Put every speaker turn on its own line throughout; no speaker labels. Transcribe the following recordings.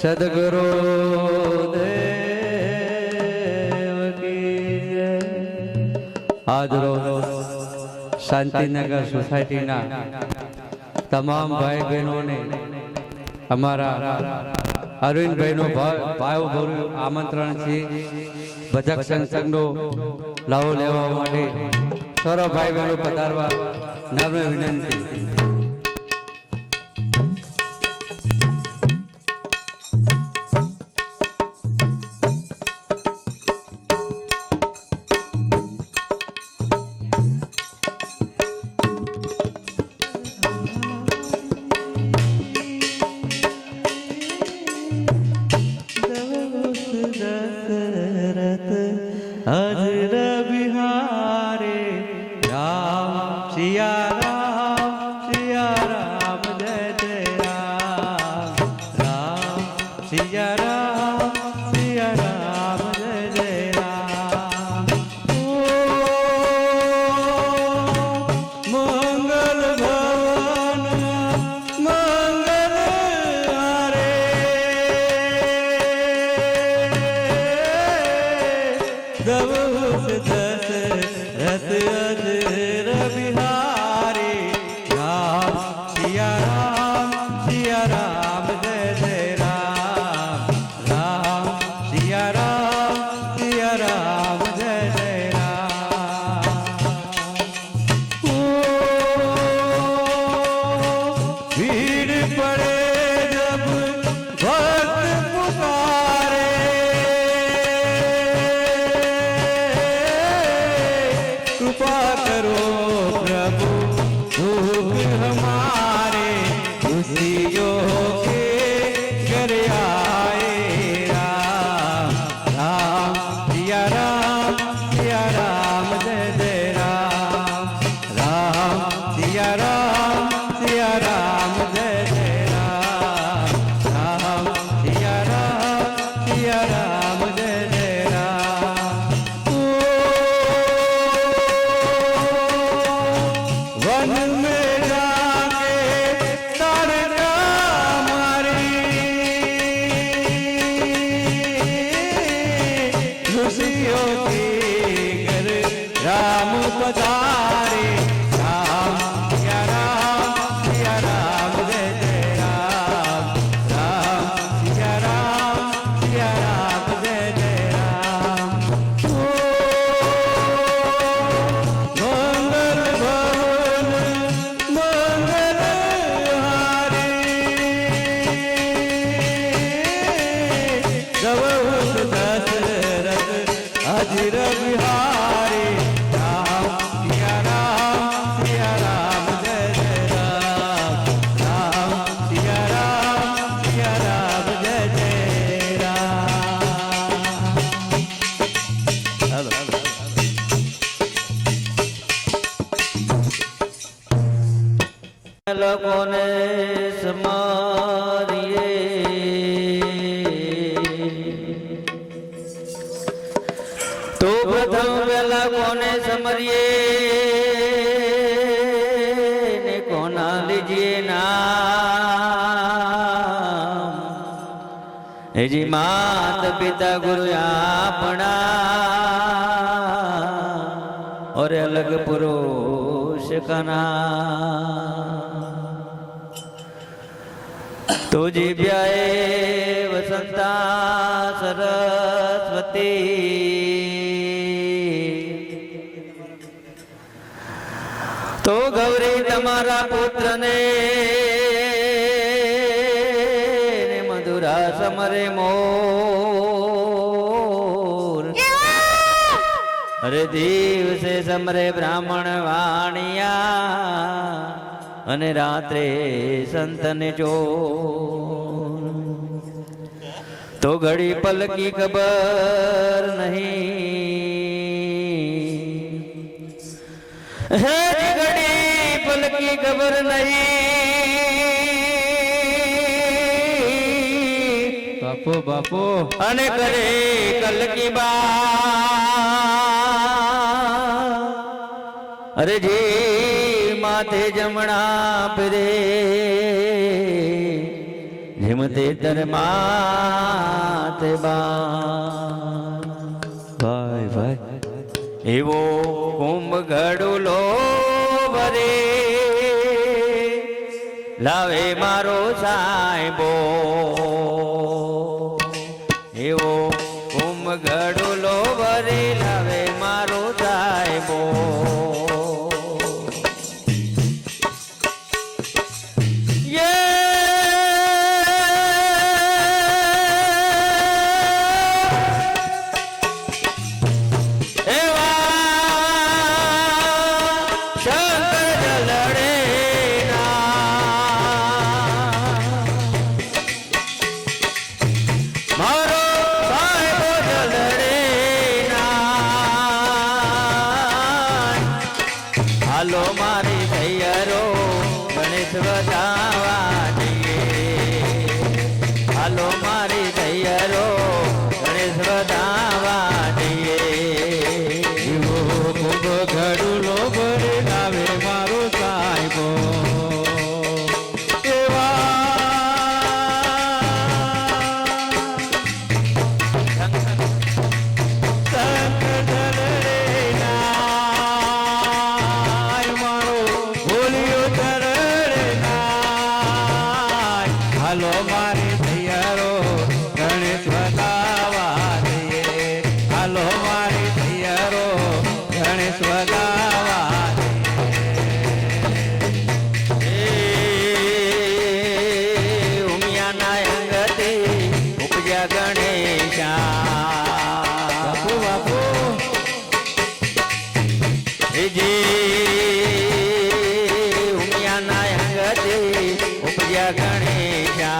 સદગુરુ આજ શાંતિનગર સોસાયટીના તમામ ભાઈ બહેનોને અમારા અરવિંદભાઈનો ભાવ ભર્યું આમંત્રણ છે ભજક સંસંગનો લાવો લેવા માટે સૌરવ ભાઈ બહેનો પધારવા નમ્ર વિનંતી હારે દવસ સિયા રામ સિયા રામ, જય જય રામ. રામ, સિયા રામ સિયા રામ, જય જય રામ. વન મે જાકે તરકા ખુશીઓથી કર રામ
પધાર. मंदिर बिहार કોને સમરીએ? ને કોના લીજીએ ના એજી માત પિતા ગુરુ આપણા ઓરે અલગ પુરુષ કના. તુજી વ્યાય વસંતા સરસ્વતી તો ગૌરી તમારા પુત્રને મધુરા સમરે મોર. અરે દિવસે સમરે બ્રાહ્મણ વાણિયા અને રાત્રે સંતને જો તો ઘડી પલકી ખબર નહીં. હે ખબર નહીં.
બાપો બાપો.
અને કરે કલકી બા. અરે જે માથે જમણા પરે જેમ તે તરમાત બા.
ભાઈ ભાઈ.
એવો કુંભ ઘડુલો લાવે મારો સાહેબો ઉપજા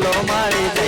ভালো মারি